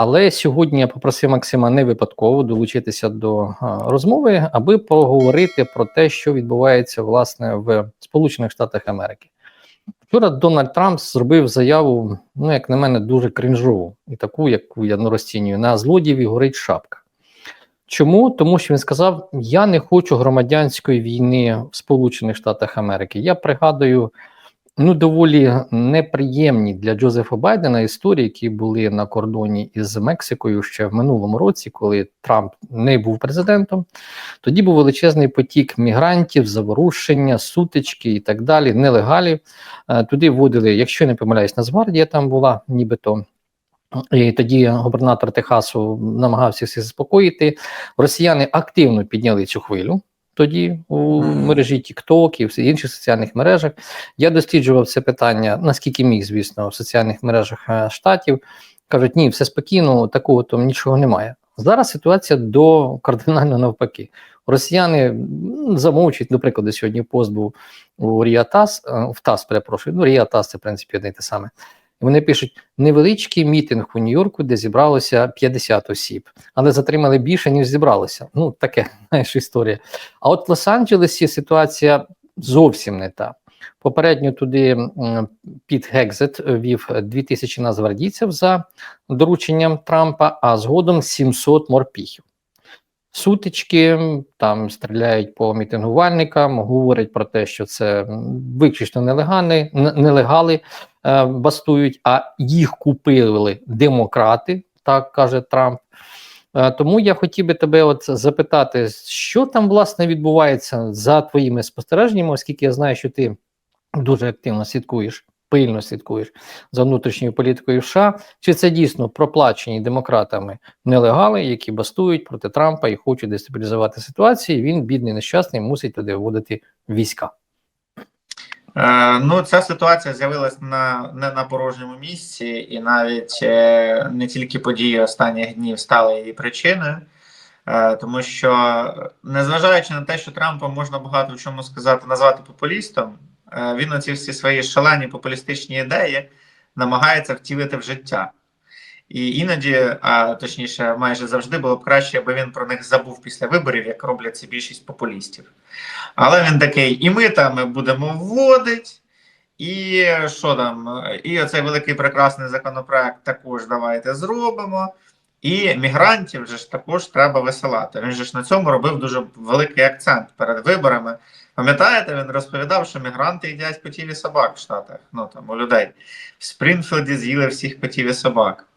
Але сьогодні я попросив Максима не випадково долучитися до розмови, аби поговорити про те, що відбувається власне в Сполучених Штатах Америки. Вчора Дональд Трамп зробив заяву, ну як на мене, дуже крінжову і таку, яку я не розцінюю, на злодіїв горить шапка. Чому? Тому що він сказав: Я не хочу громадянської війни в Сполучених Штатах Америки. Я пригадую ну доволі неприємні для Джозефа Байдена історії, які були на кордоні із Мексикою ще в минулому році, коли Трамп не був президентом. Тоді був величезний потік мігрантів, заворушення, сутички і так далі, нелегалі. Е, Туди вводили, якщо не помиляюсь, Нацгвардія там була, нібито. І тоді губернатор Техасу намагався всіх заспокоїти. Росіяни активно підняли цю хвилю тоді у мережі TikTok і в інших соціальних мережах. Я досліджував це питання, наскільки міг, звісно, в соціальних мережах е, штатів. Кажуть, ні, все спокійно, такого там нічого немає. Зараз ситуація до кардинально навпаки. Росіяни замовчують, до прикладу, сьогодні пост був у Ріа ТАСС, е, в ТАСС, перепрошую, ну Ріа ТАСС це в принципі одне й те саме. Вони пишуть невеличкий мітинг у Нью-Йорку, де зібралося 50 осіб, але затримали більше, ніж зібралося. Ну, таке, знаєш, історія. А от в Лос-Анджелесі ситуація зовсім не та. Попередньо туди Піт Гекзет вів 2000 нацгвардійців за дорученням Трампа, а згодом 700 морпіхів. Сутички там стріляють по мітингувальникам, говорять про те, що це виключно нелегали, нелегали е, бастують, а їх купили демократи, так каже Трамп. Е, Тому я хотів би тебе от запитати, що там власне відбувається за твоїми спостереженнями, оскільки я знаю, що ти дуже активно слідкуєш, пильно слідкуєш за внутрішньою політикою США. Чи це дійсно проплачені демократами нелегали, які бастують проти Трампа і хочуть дестабілізувати ситуацію? Він, бідний нещасний, мусить туди вводити війська. Е, ну, ця ситуація з'явилась на не на порожньому місці, і навіть е, не тільки події останніх днів стали її причиною, е, тому що, незважаючи на те, що Трампа можна багато в чому сказати, назвати популістом, він оці всі свої шалені популістичні ідеї намагається втілити в життя. І іноді, а точніше, майже завжди було б краще, аби він про них забув після виборів, як роблять це більшість популістів. Але він такий, і ми там будемо вводити, і що там, і оцей великий прекрасний законопроект також давайте зробимо. І мігрантів же ж також треба висилати. Він же ж на цьому робив дуже великий акцент перед виборами. Пам'ятаєте, він розповідав, що мігранти їдять котів і собак в Штатах, ну там у людей. В Спрінфілді з'їли всіх котів і собак.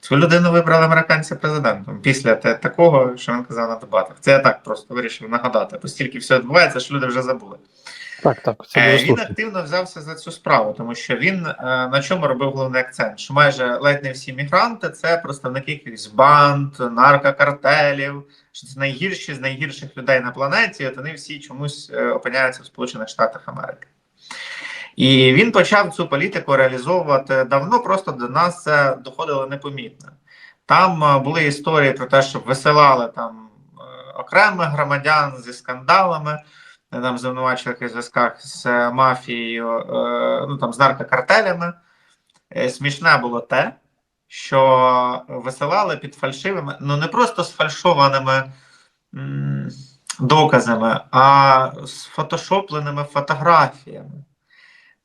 Цю людину вибрали американці президентом після такого, що він казав на дебатах. Це я так просто вирішив нагадати, оскільки все відбувається, що люди вже забули. Так, так, це Е, Він активно взявся за цю справу, тому що він е, на чому робив головний акцент? Що майже ледь не всі мігранти це представники якихось банд, наркокартелів, що це найгірші з найгірших людей на планеті. От вони всі чомусь е, опиняються в Сполучених Штатах Америки. І він почав цю політику реалізовувати давно, просто до нас це доходило непомітно. Там е, були історії про те, що висилали там е, окремих громадян зі скандалами, е, там звинувачували в зв'язках з мафією, ну там з наркокартелями. Смішне було те, що висилали під фальшивими, ну не просто з фальшованими доказами, а з фотошопленими фотографіями.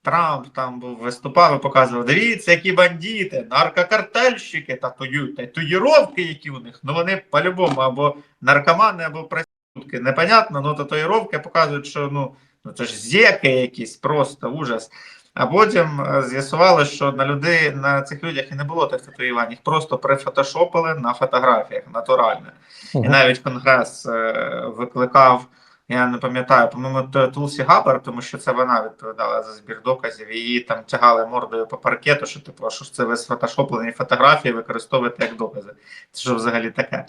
Трамп там був виступав і показував: дивіться, які бандити, наркокартельщики, татую, татуїровки, які у них. Ну вони по-любому або наркомани, або проститутки. Непонятно, ну татуїровки показують, що ну, ну це ж зєки якісь, просто ужас. А потім е, з'ясували, що на людей на цих людях і не було тих татуювань, їх просто прифотошопили на фотографіях натурально. І навіть конгрес е, викликав, я не пам'ятаю, по-моєму, Тулсі Габер, тому що це вона відповідала за збір доказів. Її там тягали мордою по паркету, що типу, що ж це ви сфотошоплені фотографії використовуєте як докази. Це що взагалі таке?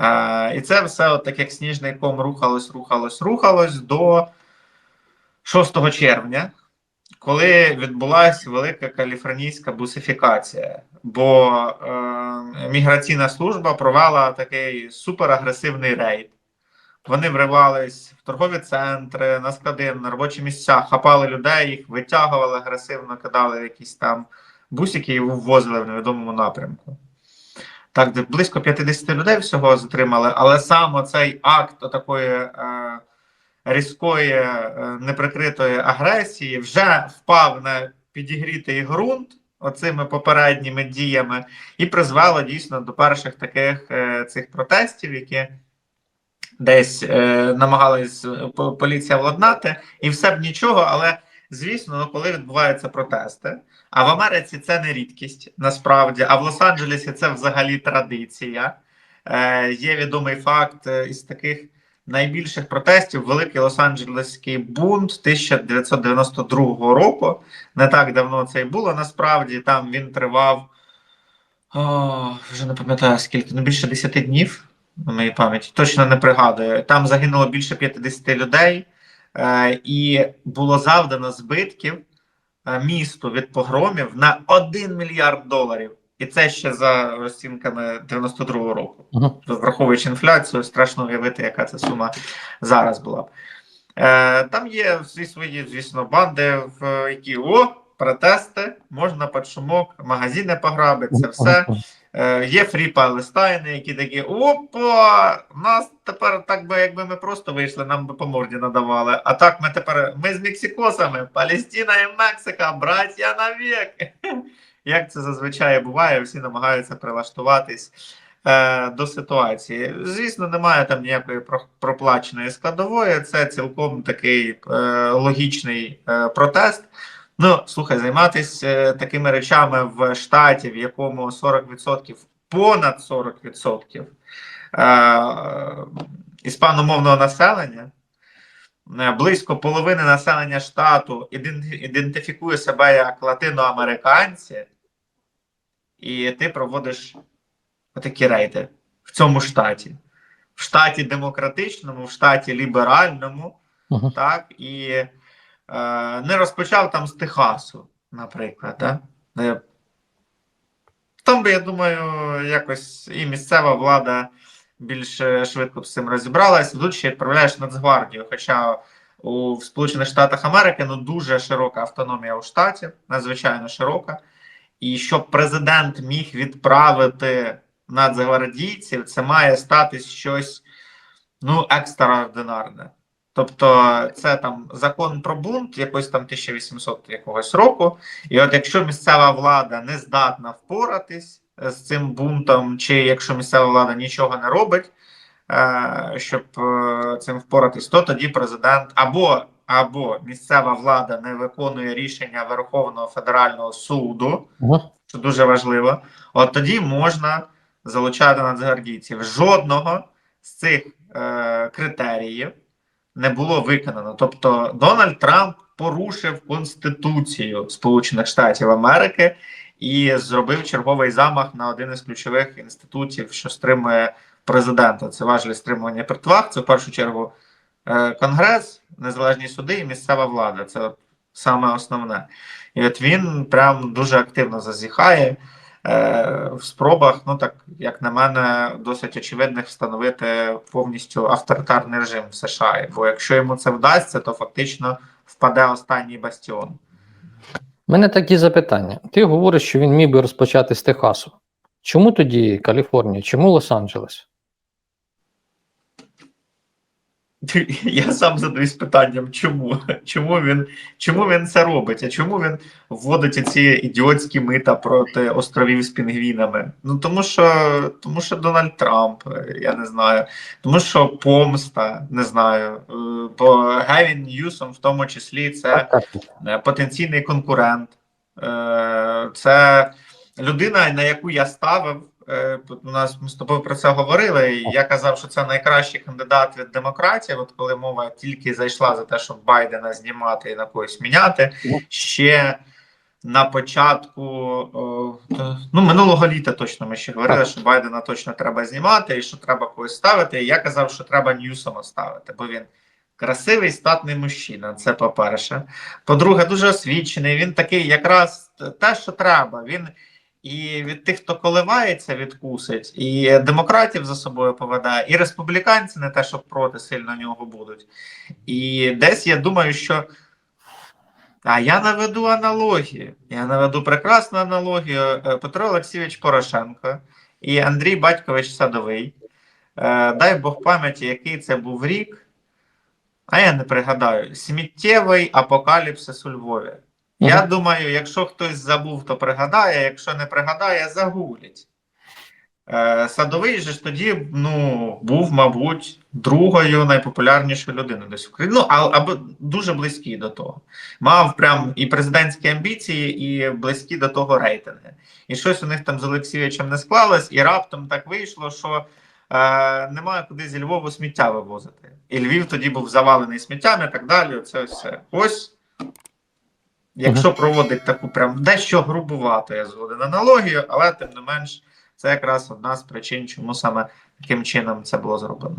Е, і це все, от так як сніжний ком рухалось, рухалось, рухалось до 6 червня, коли відбулася велика каліфорнійська бусифікація, бо е, міграційна служба провела такий суперагресивний рейд. Вони вривались в торгові центри, на склади, на робочі місця, хапали людей, їх витягували агресивно, кидали якісь там бусики і ввозили в невідомому напрямку. Так, близько 50 людей всього затримали, але саме цей акт такої е, різкої, е, неприкритої агресії вже впав на підігрітий ґрунт оцими попередніми діями, і призвело дійсно до перших таких е, цих протестів, які десь е, намагались е, по- поліція владнати, і все б нічого, але звісно, ну, коли відбуваються протести. А в Америці це не рідкість насправді, а в Лос-Анджелесі це взагалі традиція. Е, є відомий факт е, із таких найбільших протестів великий Лос-Анджелеський бунт 1992 року. Не так давно це і було. Насправді там він тривав о, вже не пам'ятаю скільки, ну більше 10 днів на моїй пам'яті. Точно не пригадую. Там загинуло більше 50 людей, е, і було завдано збитків е, місту від погромів на 1 мільярд доларів. І це ще за розцінками 92-го року. Угу. Враховуючи інфляцію, страшно уявити, яка це сума зараз була. б. Е, там є всі свої, звісно, банди, в які о, протести, можна під шумок, магазини пограбити, це все. Е, є фрі палестайни, які такі: опа! Нас тепер так би, якби ми просто вийшли, нам би по морді надавали. А так ми тепер ми з мексикосами, Палестина і Мексика, браття навік. Як це зазвичай буває, всі намагаються прилаштуватись е, до ситуації. Звісно, немає там ніякої про- проплаченої складової. Це цілком такий е, логічний е, протест. Ну, слухай, займатися е, такими речами в штаті, в якому 40%, понад 40% е, іспаномовного населення, е, близько половини населення штату ідентифікує себе як латиноамериканці, і ти проводиш отакі рейди в цьому штаті. В штаті демократичному, в штаті ліберальному, Угу. так, і не розпочав там з Техасу, наприклад. Да? Е, Там би, я думаю, якось і місцева влада більш е, швидко з цим розібралася. Тут ще відправляєш Нацгвардію. Хоча у Сполучених Штатах Америки ну дуже широка автономія у штаті, надзвичайно широка. І щоб президент міг відправити нацгвардійців, це має статись щось ну екстраординарне. Тобто, це там закон про бунт, якось там 1800 якогось року. І от якщо місцева влада не здатна впоратись з цим бунтом, чи якщо місцева влада нічого не робить, е, щоб е, цим впоратись, то тоді президент або, або місцева влада не виконує рішення Верховного федерального суду, що дуже важливо, от тоді можна залучати нацгвардійців. Жодного з цих е, критеріїв не було виконано. Тобто Дональд Трамп порушив Конституцію Сполучених Штатів Америки і зробив черговий замах на один із ключових інститутів, що стримує президента. Це важливе стримування притваг. Це в першу чергу е, Конгрес, незалежні суди і місцева влада. Це саме основне. І от він прям дуже активно зазіхає в спробах, ну так як на мене, досить очевидних встановити повністю авторитарний режим в США. Бо якщо йому це вдасться, то фактично впаде останній бастіон. У мене такі запитання. Ти говориш, що він міг би розпочати з Техасу. Чому тоді Каліфорнія? Чому Лос-Анджелес? Я сам задаюсь питанням, чому? Чому він чому він це робить? А чому він вводить ці ідіотські мита проти островів з пінгвінами? Ну тому що тому що Дональд Трамп, я не знаю, тому що помста, не знаю. Е, Бо Гевін Ньюсом в тому числі це е, потенційний конкурент. Е, Це людина, на яку я ставив. Е, У нас ми з тобою про це говорили. і Я казав, що це найкращий кандидат від демократів. От коли мова тільки зайшла за те, щоб Байдена знімати і на когось міняти, ще на початку ну минулого літа точно ми ще говорили, що Байдена точно треба знімати і що треба когось ставити. І я казав, що треба Ньюсома ставити, бо він красивий статний мужчина. Це по-перше. По-друге, дуже освічений. Він такий, якраз те, що треба. Він і від тих, хто коливається, відкусить, і демократів за собою поведе, і республіканці не те, що проти сильно нього будуть. І десь я думаю, що А я наведу аналогію. Я наведу прекрасну аналогію. Е, Петро Олексійович Порошенко і Андрій Батькович Садовий. Е, Дай Бог пам'яті, який це був рік. А я не пригадаю. Сміттєвий апокаліпсис у Львові. Я думаю, якщо хтось забув, то пригадає, якщо не пригадає, загугліть. Е, Садовий же ж тоді ну, був, мабуть, другою найпопулярнішою людиною десь в Україні. Ну, а- або дуже близький до того. Мав прям і президентські амбіції, і близькі до того рейтинги. І щось у них там з Олексійовичем не склалось, і раптом так вийшло, що е, немає куди зі Львову сміття вивозити. І Львів тоді був завалений сміттям і так далі. Це все. Ось. Якщо проводить таку прям дещо грубувато, я згоден аналогію, але тим не менш, це якраз одна з причин, чому саме таким чином це було зроблено.